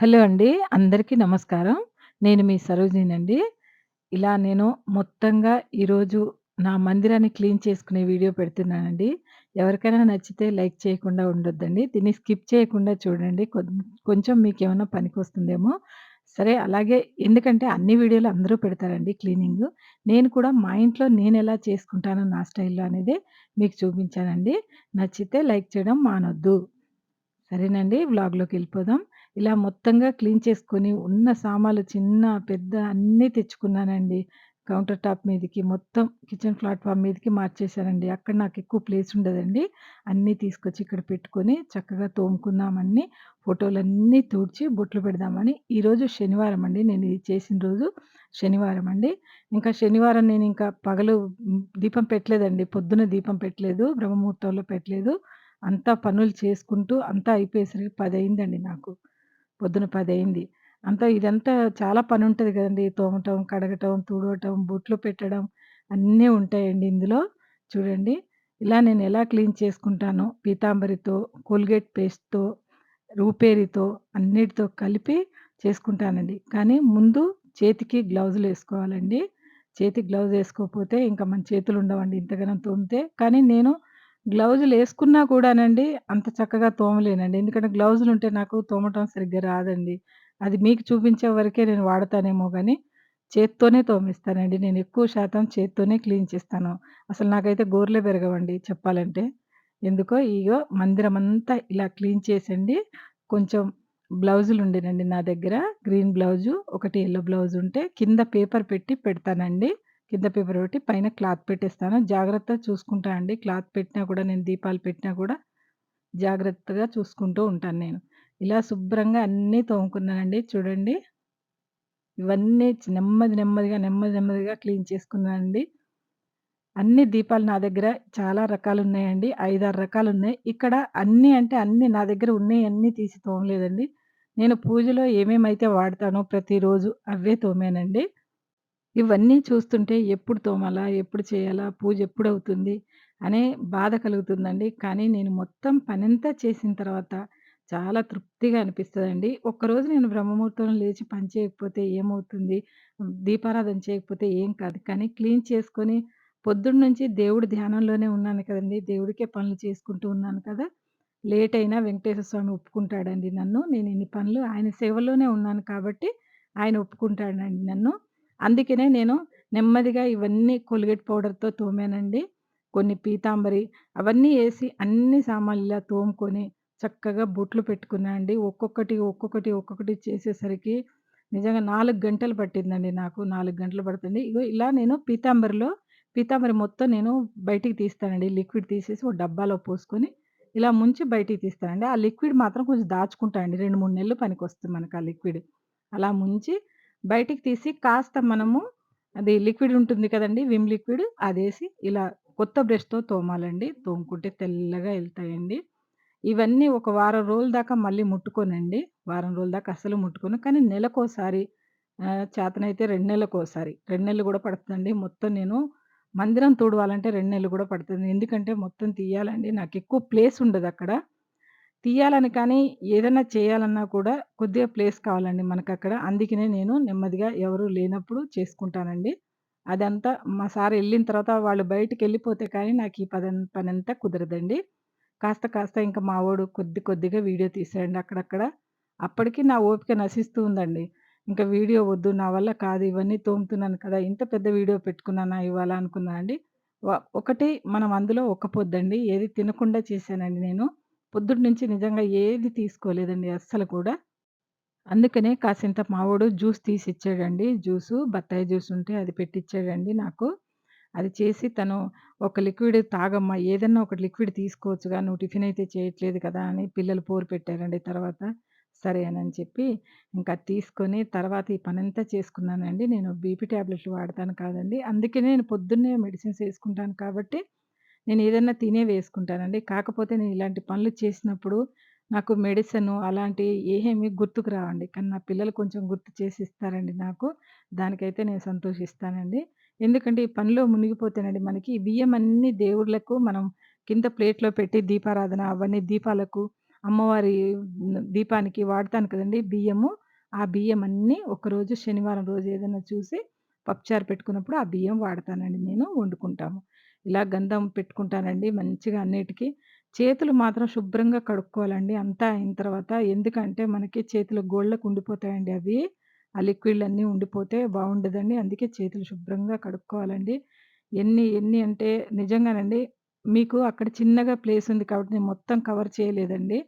Hello అండి. అందరికీ నమస్కారం. నేను మీ సరోజినినండి. ఇలా నేను మొత్తంగా ఈరోజు నా మందిరాన్ని క్లీన్ చేసుకునే వీడియో పెడుతున్నానండి. ఎవరికైనా నచ్చితే లైక్ చేయకుండా ఉండొద్దండి. దీన్ని స్కిప్ చేయకుండా చూడండి. కొం కొంచెం మీకేమన్నా పనికొస్తుందేమో. సరే అలాగే ఎందుకంటే అన్ని వీడియోలు అందరూ పెడతారండి క్లీనింగు. నేను కూడా మా ఇంట్లో నేనెలా చేసుకుంటానో నా స్టైల్‌లో అనేది మీకు చూపించానండి. నచ్చితే లైక్ చేయడం మానొద్దు. సరేనండి. వ్లాగ్‌లోకెళ్ళిపోదాం. ఇలా మొత్తంగా క్లీన్ చేసుకొని ఉన్న సామాన్లు చిన్న, పెద్ద అన్నీ తెచ్చుకున్నానండి. కౌంటర్ టాప్ మీదకి మొత్తం కిచెన్ ప్లాట్‌ఫార్మ్ మీదకి మార్చేశానండి. అక్కడ నాకెక్కువ ప్లేస్ ఉండదండి. అన్నీ తీసుకొచ్చి ఇక్కడ పెట్టుకొని చక్కగా తోముకుందామని, అన్నీ ఫోటోలన్నీ తుడిచి బొట్లు పెడదామని ఈరోజు శనివారం అండి. నేను ఇది చేసిన రోజు శనివారం అండి. ఇంకా శనివారం నేనింకా పగలు హ్మ్, దీపం పెట్టలేదండి. పొద్దున దీపం పెట్టలేదు. బ్రహ్మముహూర్తంలో పెట్టలేదు. అంతా పనులు చేసుకుంటూ అంతా అయిపోయేసరికి 10 అయిందండి నాకు. పొద్దున పది అయింది. అంతా ఇదంతా చాలా పనుంటది కదండి తోమటం, కడగటం, తుడవటం, బొట్లు పెట్టడం అన్నీ ఉంటాయండి ఇందులో. చూడండి. ఇలా నేనెలా క్లీన్ చేసుకుంటానో పీతాంబరితో, కోల్గేట్ పేస్ట్‌తో, రూపేరితో అన్నిటితో కలిపి చేసుకుంటానండి. కానీ ముందు చేతికి గ్లౌజులేసుకోవాలండి. చేతికి గ్లౌజేసుకోకపోతే ఇంకా మన చేతులుండవండి ఇంతగనం తోమితే. కానీ నేను గ్లౌజులు వేసుకున్నా కూడానండి అంత చక్కగా తోమలేనండి. ఎందుకంటే గ్లౌజులుంటే నాకు తోమటం సరిగ్గా రాదండి. అది మీకు చూపించే వరకే నేను వాడతానేమో గానీ, చేత్తోనే తోమేస్తానండి. నేను ఎక్కువ శాతం చేత్తోనే క్లీన్ చేస్తాను. అసలు నాకైతే గోర్లే పెరగవండి చెప్పాలంటే. ఎందుకో ఇగో మందిరమంతా ఇలా క్లీన్ చేసండి. కొంచెం బ్లౌజులుండేనండి నా దగ్గర. గ్రీన్ బ్లౌజు, ఒకటి యెల్లో బ్లౌజుంటే కింద పేపర్ పెట్టి పెడతానండి. కింద పేపర్ పెట్టి పైన క్లాత్ పెట్టేస్తాను. జాగ్రత్తగా చూసుకుంటా అండి. క్లాత్ పెట్టినా కూడా నేను దీపాలు పెట్టినా కూడా జాగ్రత్తగా చూసుకుంటూ ఉంటాను నేను. ఇలా శుభ్రంగా అన్నీ తోముకున్నానండి. చూడండి. ఇవన్నీ నెమ్మది నెమ్మదిగా, నెమ్మది నెమ్మదిగా క్లీన్ చేసుకున్నానండి. అన్ని దీపాలు నా దగ్గర చాలా రకాలు ఉన్నాయండి ఐదారు రకాలు ఉన్నాయి ఇక్కడ అన్నీ అంటే అన్నీ నా దగ్గర ఉన్నయన్నీ తీసి తోమలేదండి. నేను పూజలో ఏమేమైతే వాడతానో ప్రతిరోజు అవే తోమానండి. ఇవన్నీ చూస్తుంటే ఎప్పుడు తోమాలా? ఎప్పుడు చేయాలా? పూజ ఎప్పుడవుతుంది? అనే బాధ కలుగుతుందండి. కానీ నేను మొత్తం పనంతా చేసిన తర్వాత చాలా తృప్తిగా అనిపిస్తదండి. ఒక్కరోజు నేను బ్రహ్మముహూర్తంలో లేచి పని చేయకపోతే ఏమవుతుంది? దీపారాధన చేయకపోతే ఏం కాదు. కానీ క్లీన్ చేసుకొని పొద్దున్నుంచి దేవుడి ధ్యానంలోనే ఉన్నాను కదండీ! దేవుడికే పనులు చేసుకుంటూ ఉన్నాను కదా! లేట్ అయినా వెంకటేశ్వర స్వామి ఒప్పుకుంటాడండి నన్ను. నేను ఇన్ని పనులు ఆయన సేవలోనే ఉన్నాను కాబట్టి ఆయన ఒప్పుకుంటాడండి నన్ను. అందుకనే నేను నెమ్మదిగా ఇవన్నీ కోల్గేట్ పౌడర్‌తో తోమానండి. కొన్ని పీతాంబరి అవన్నీ ఏసి అన్ని సామాన్లు ఇలా తోముకొని చక్కగా బొట్లు పెట్టుకున్నా అండి. ఒక్కొక్కటి, ఒక్కొక్కటి, ఒక్కొక్కటి చేసేసరికి నిజంగా 4 గంటలు పట్టిందండి నాకు. 4 గంటలు పడుతుంది. ఇగో ఇలా నేను పీతాంబరిలో పీతాంబరి మొత్తం నేను బయటికి తీస్తానండి. లిక్విడ్ తీసేసి ఒక డబ్బాలో పోసుకొని ఇలా ముంచి బయటికి తీస్తానండి. ఆ లిక్విడ్ మాత్రం కొంచెం దాచుకుంటా అండి. 2, 3 నెలలు పనికొస్తుంది మనకు ఆ లిక్విడ్. అలా ముంచి బయటికి తీసి కాస్త మనము అది లిక్విడ్ ఉంటుంది కదండి విమ్ లిక్విడ్ అదేసి ఇలా కొత్త బ్రష్‌తో తోమాలండి. తోముకుంటే తెల్లగా వెళ్తాయండి ఇవన్నీ ఒక వారం రోజుల దాకా మళ్ళీ ముట్టుకోనండి. వారం రోజుల దాకా అసలు ముట్టుకోను. కానీ నెలకోసారి చేతనైతే రెండు నెలలకోసారి రెండు నెలలు కూడా పడుతుందండి. మొత్తం నేను మందిరం తుడవాలంటే రెండు నెలలు కూడా పడుతుంది. ఎందుకంటే మొత్తం తీయాలండి. నాకు ఎక్కువ ప్లేస్ ఉండదు అక్కడ తీయాలని కానీ ఏదన్నా చేయాలన్నా కూడా కొద్దిగా ప్లేస్ కావాలండి మనకక్కడ. అందుకనే నేను నెమ్మదిగా ఎవరు లేనప్పుడు చేసుకుంటానండి. అదంతా మా సార్ వెళ్ళిన తర్వాత వాళ్ళు బయటికి వెళ్ళిపోతే కానీ నాకు ఈ పదన్ పనంతా కుదరదండి. కాస్త కాస్త ఇంకా మావోడు కొద్ది కొద్దిగా వీడియో తీసాడండి అక్కడక్కడ. అప్పటికి నా ఓపిక నశిస్తూ ఉందండి. ఇంకా వీడియో వద్దు నా వల్ల కాదు ఇవన్నీ తోముతున్నాను కదా! ఇంత పెద్ద వీడియో పెట్టుకున్నానా ఇవాళ అనుకున్నానండి ఒకటి మనం అందులో ఒక్క పొద్దండి. ఏది తినకుండా చేశానండి నేను. పొద్దుటి నుంచి నిజంగా ఏది తీసుకోలేదండి అస్సలు కూడా. అందుకనే కాసింత మావోడు జ్యూస్ జ్యూస్ తీసిచ్చాడండి. జ్యూసు బత్తాయి జ్యూస్ ఉంటే అది పెట్టిచ్చాడండి నాకు. అది చేసి తను ఒక లిక్విడ్ తాగమ్మా ఏదన్నా ఒకటి లిక్విడ్ తీసుకోవచ్చుగా నువ్వు టిఫిన్ అయితే చేయట్లేదు కదా! అని పిల్లలు పోరు పెట్టారండి తర్వాత. సరే అనని చెప్పి ఇంకా అది తీసుకొని తర్వాత ఈ పనంతా చేసుకున్నానండి. నేను బీపీ టాబ్లెట్లు వాడతాను కాదండి. అందుకే నేను పొద్దున్నే మెడిసిన్స్ వేసుకుంటాను కాబట్టి నేను ఏదన్నా తినే వేసుకుంటానండి. కాకపోతే నేను ఇలాంటి పనులు చేసినప్పుడు నాకు మెడిసిను అలాంటివి ఏమీ గుర్తుకు రావండి. కానీ నా పిల్లలు కొంచెం గుర్తు చేసి ఇస్తారండి నాకు. దానికైతే నేను సంతోషిస్తానండి. ఎందుకంటే ఈ పనిలో మునిగిపోతేనండి మనకి బియ్యం అన్నీ దేవుళ్ళకు మనం కింద ప్లేట్‌లో పెట్టి దీపారాధన అవన్నీ దీపాలకు అమ్మవారి దీపానికి వాడతాను కదండీ బియ్యము. ఆ బియ్యం అన్నీ ఒకరోజు శనివారం రోజు ఏదైనా చూసి పప్పుచారు పెట్టుకున్నప్పుడు ఆ బియ్యం వాడతానండి నేను వండుకుంటాము. ఇలా గంధం పెట్టుకుంటానండి మంచిగా అన్నిటికీ చేతులు మాత్రం శుభ్రంగా కడుక్కోవాలండి అంతా అయిన తర్వాత. ఎందుకంటే మనకి చేతులు గోళ్ళకు ఉండిపోతాయండి అవి. ఆ లిక్విడ్‌లన్నీ ఉండిపోతే బావుండదండి. అందుకే చేతులు శుభ్రంగా కడుక్కోవాలండి. ఎన్ని ఎన్ని అంటే నిజంగానండి మీకు అక్కడ చిన్నగా ప్లేస్ ఉంది కాబట్టి నేను మొత్తం కవర్ చేయలేదండి.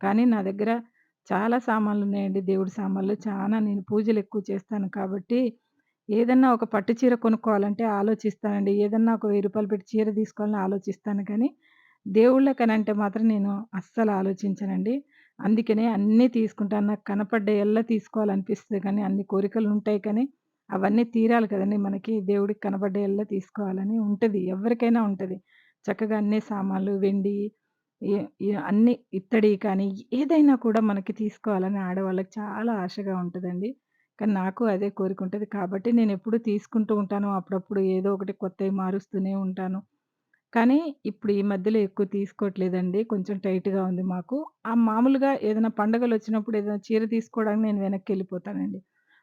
కానీ నా దగ్గర చాలా సామాన్లున్నాయండి. దేవుడి సామాన్లు. చానా నేను పూజలు ఎక్కువ చేస్తాను కాబట్టి, ఏదన్నా ఒక పట్టు చీర కొనుక్కోవాలంటే ఆలోచిస్తానండి. ఏదన్నా ఒక రూ. 1000 పెట్టి చీర తీసుకోవాలని ఆలోచిస్తాను కానీ, దేవుళ్ళకనంటే మాత్రం నేను అస్సలు ఆలోచించనండి. అందుకనే అన్నీ తీసుకుంటాను. నాకు కనపడ్డయల్లా తీసుకోవాలనిపిస్తది కానీ, అన్ని కోరికలుంటాయి కానీ, అవన్నీ తీరాలి కదండీ మనకి. దేవుడికి కనపడ్డయల్లా తీసుకోవాలని ఉంటది. ఎవ్వరికైనా ఉంటది. చక్కగా అన్ని సామాన్లు, వెండి ఎ ఎ అన్నీ కానీ, ఏదైనా కూడా మనకి తీసుకోవాలని ఆడవాళ్ళకి చాలా ఆశగా ఉంటదండి. కానీ నాకు అదే కోరిక ఉంటుంది కాబట్టి నేను ఎప్పుడు తీసుకుంటూ ఉంటాను. అప్పుడప్పుడు ఏదో ఒకటి కొత్తవి మారుస్తూనే ఉంటాను. కానీ ఇప్పుడు ఈ మధ్యలో ఎక్కువ తీసుకోవట్లేదండి. కొంచెం టైట్‌గా ఉంది మాకు. ఆ మామూలుగా ఏదైనా పండగలొచ్చినప్పుడు ఏదైనా చీర తీసుకోవడానికి నేను వెనక్కెళ్ళిపోతానండి.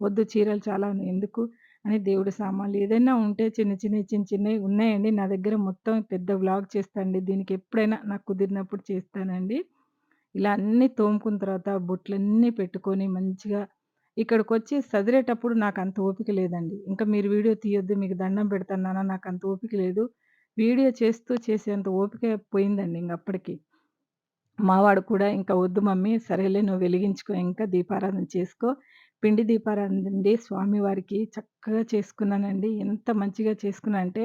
వద్దు చీరలు చాలా ఉన్నాయి ఎందుకు అని దేవుడి సామాన్లు ఏదైనా ఉంటే చిన్న చిన్న చిన్న చిన్నవి ఉన్నాయండి. నా దగ్గర మొత్తం పెద్ద వ్లాగ్ చేస్తానండి. దీనికి ఎప్పుడైనా నాకు కుదిరినప్పుడు చేస్తానండి. ఇలా అన్నీ తోముకున్న తర్వాత బొట్లన్నీ పెట్టుకొని మంచిగా ఇక్కడికి వచ్చి సదిరేటప్పుడు నాకు అంత ఓపిక లేదండి. ఇంకా మీరు వీడియో తీయొద్దు మీకు దండం పెడతానా నాకు అంత ఓపిక లేదు. వీడియో చేస్తూ చేసేంత ఓపిక పోయిందండి ఇంక అప్పటికి. మావాడు కూడా "ఇంకా వద్దు మమ్మీ సరేలే నువ్వు వెలిగించుకో ఇంకా దీపారాధన చేసుకో." పిండి దీపారాధన అండి స్వామివారికి చక్కగా చేసుకున్నానండి. ఎంత మంచిగా చేసుకున్నా అంటే,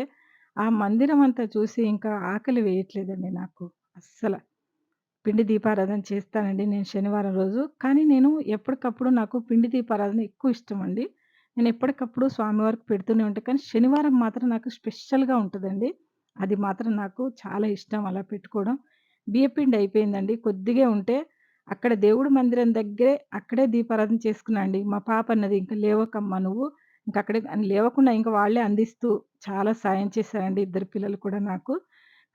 ఆ మందిరం అంతా చూసి ఇంకా ఆకలి వేయట్లేదండి నాకు అస్సలు పిండి దీపారాధన చేస్తానండి నేను శనివారం రోజు. కానీ నేను ఎప్పటికప్పుడు నాకు పిండి దీపారాధన ఎక్కువ ఇష్టం అండి నేను ఎప్పటికప్పుడు స్వామివారికి పెడుతూనే ఉంటాను కానీ శనివారం మాత్రం నాకు స్పెషల్‌గా ఉంటుందండి అది మాత్రం నాకు చాలా ఇష్టం అలా పెట్టుకోవడం. బియ్యపిండి అయిపోయిందండి. కొద్దిగా ఉంటే అక్కడ దేవుడు మందిరం దగ్గరే అక్కడే దీపారాధన చేసుకున్నా అండి. మా పాప అన్నది ఇంకా లేవకమ్మా నువ్వు." ఇంక అక్కడే లేవకుండా ఇంకా వాళ్ళే అందిస్తూ చాలా సాయం చేశారండి ఇద్దరు పిల్లలు కూడా నాకు.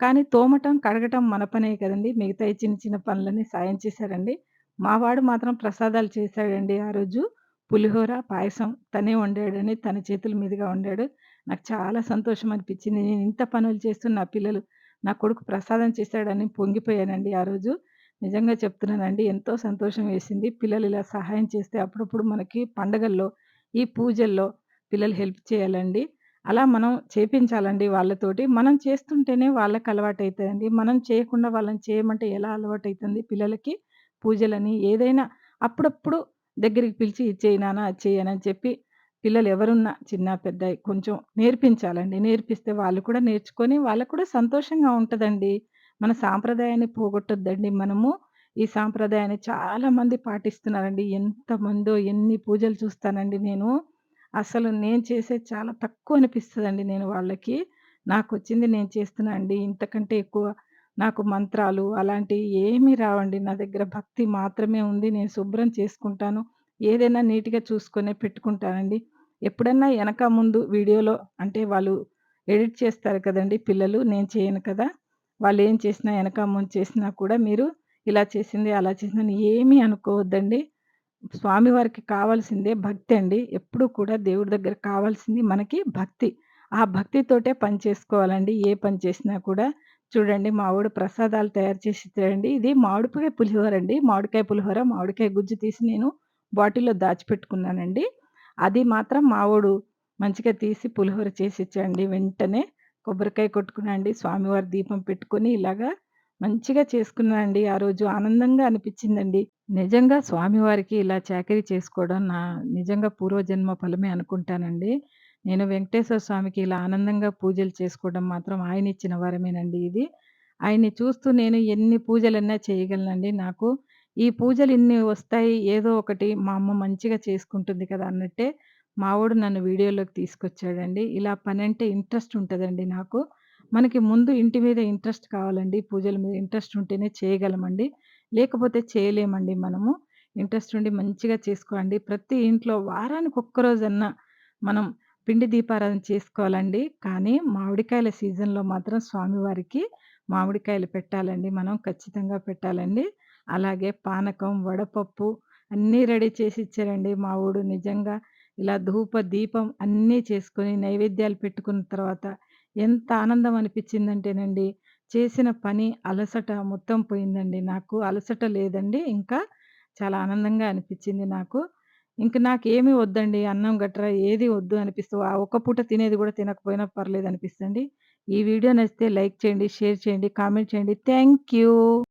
కానీ తోమటం, కడగటం మన పనే కదండీ! మిగతాయి చిన్న చిన్న పనులన్నీ సాయం చేశారండి. మా వాడు మాత్రం ప్రసాదాలు చేశాడండి ఆ రోజు. పులిహోర, పాయసం తనే వండాడని తన చేతుల మీదుగా వండాడు. నాకు చాలా సంతోషం అనిపించింది. నేను ఇంత పనులు చేస్తూ నా పిల్లలు నా కొడుకు ప్రసాదం చేశాడని పొంగిపోయానండి ఆ రోజు. నిజంగా చెప్తున్నానండి. ఎంతో సంతోషం వేసింది. పిల్లలు ఇలా సహాయం చేస్తే అప్పుడప్పుడు మనకి పండగల్లో, ఈ పూజల్లో పిల్లలు హెల్ప్ చేయాలండి. అలా మనం చేపించాలండి వాళ్ళతోటి. మనం చేస్తుంటేనే వాళ్ళకి అలవాటైతదండి. మనం చేయకుండా వాళ్ళని చేయమంటే ఎలా అలవాటైతుంది పిల్లలకి? పూజలని ఏదైనా అప్పుడప్పుడు దగ్గరికి పిలిచి ఇది చెయ్యి నాన్న, అది చెయ్యి అని చెప్పి పిల్లలు ఎవరున్నా చిన్న, పెద్ద కొంచెం నేర్పించాలండి. నేర్పిస్తే వాళ్ళు కూడా నేర్చుకొని వాళ్ళకి కూడా సంతోషంగా ఉంటదండి. మన సాంప్రదాయాన్ని పోగొట్టొద్దండి మనము. ఈ సాంప్రదాయాన్ని చాలా మంది పాటిస్తున్నారండి. ఎంతమందో ఎన్ని పూజలు చూస్తానండి నేను. అసలు నేను చేసేది చాలా తక్కువ అనిపిస్తదండి నేను వాళ్ళకి. నాకొచ్చింది నేను చేస్తున్నా అండి. ఇంతకంటే ఎక్కువ నాకు మంత్రాలు అలాంటివి ఏమీ రావండి. నా దగ్గర భక్తి మాత్రమే ఉంది. నేను శుభ్రం చేసుకుంటాను. ఏదైనా నీట్‌గా చూసుకొనే పెట్టుకుంటానండి. ఎప్పుడన్నా ఎనక ముందు వీడియోలో అంటే వాళ్ళు ఎడిట్ చేస్తారు కదండీ పిల్లలు. నేను చేయను కదా! వాళ్ళేం చేసినా ఎనక ముందు చేసినా కూడా మీరు ఇలా చేసింది, అలా చేసిందని ఏమీ అనుకోవద్దండి. స్వామివారికి కావాల్సిందే భక్తి అండి. ఎప్పుడూ కూడా దేవుడి దగ్గర కావాల్సింది మనకి భక్తి. ఆ భక్తితోటే పని చేసుకోవాలండి. ఏ పని చేసినా కూడా. చూడండి మా వోడు ప్రసాదాలు తయారు చేసి ఇచ్చాడండి. ఇది మామిడికాయ పులిహోర అండి. మామిడికాయ పులిహోర, మామిడికాయ గుజ్జు తీసి నేను బాటిల్‌లో దాచిపెట్టుకున్నానండి. అది మాత్రం మా వోడు మంచిగా తీసి పులిహోర చేసిచ్చాడండి వెంటనే. కొబ్బరికాయ కొట్టుకున్నాండి. స్వామివారి దీపం పెట్టుకొని ఇలాగా మంచిగా చేసుకున్నానండి. ఆ రోజు ఆనందంగా అనిపిచ్చిందండి. నిజంగా స్వామివారికి ఇలా చాకిరీ చేసుకోవడం నా నిజంగా పూర్వజన్మ ఫలమే అనుకుంటానండి. నేను వెంకటేశ్వర స్వామికి ఇలా ఆనందంగా పూజలు చేసుకోవడం మాత్రం ఆయనిచ్చిన వరమేనండి ఇది. ఆయన్ని చూస్తూ నేను ఎన్ని పూజలన్నా చేయగలనండి. నాకు ఈ పూజలు ఇన్ని వస్తాయి. ఏదో ఒకటి మా అమ్మ మంచిగా చేసుకుంటుంది కదా! అన్నట్టే మావోడు నన్ను వీడియోలోకి తీసుకొచ్చాడండి. ఇలా పనంటే ఇంట్రెస్ట్ ఉంటదండి నాకు. మనకి ముందు ఇంటి మీద ఇంట్రెస్ట్ కావాలండి. పూజల మీద ఇంట్రెస్ట్ ఉంటేనే చేయగలమండి. లేకపోతే చేయలేమండి మనము. ఇంట్రెస్ట్ ఉండి మంచిగా చేసుకోండి. ప్రతి ఇంట్లో వారానికి ఒక్క రోజన్నా మనం పిండి దీపారాధన చేసుకోవాలండి. కానీ మామిడికాయల సీజన్‌లో మాత్రం స్వామివారికి మామిడికాయలు పెట్టాలండి మనం. ఖచ్చితంగా పెట్టాలండి. అలాగే పానకం, వడపప్పు అన్నీ రెడీ చేసి ఇచ్చారండి మా ఊడు నిజంగా ఇలా ధూప, దీపం అన్నీ చేసుకొని నైవేద్యాలు పెట్టుకున్న తర్వాత ఎంత ఆనందం అనిపించిందంటేనండి, చేసిన పని అలసట మొత్తం పోయిందండి నాకు. అలసట లేదండి ఇంకా. చాలా ఆనందంగా అనిపించింది నాకు. ఇంక నాకేమి వద్దండి. అన్నం గట్రా ఏది వద్దు అనిపిస్తూ ఆ ఒక్క పూట తినేది కూడా తినకపోయినా పర్లేదనిపిస్తదండి. ఈ వీడియో నచ్చితే లైక్ చేయండి, షేర్ చేయండి, కామెంట్ చేయండి. Thank you.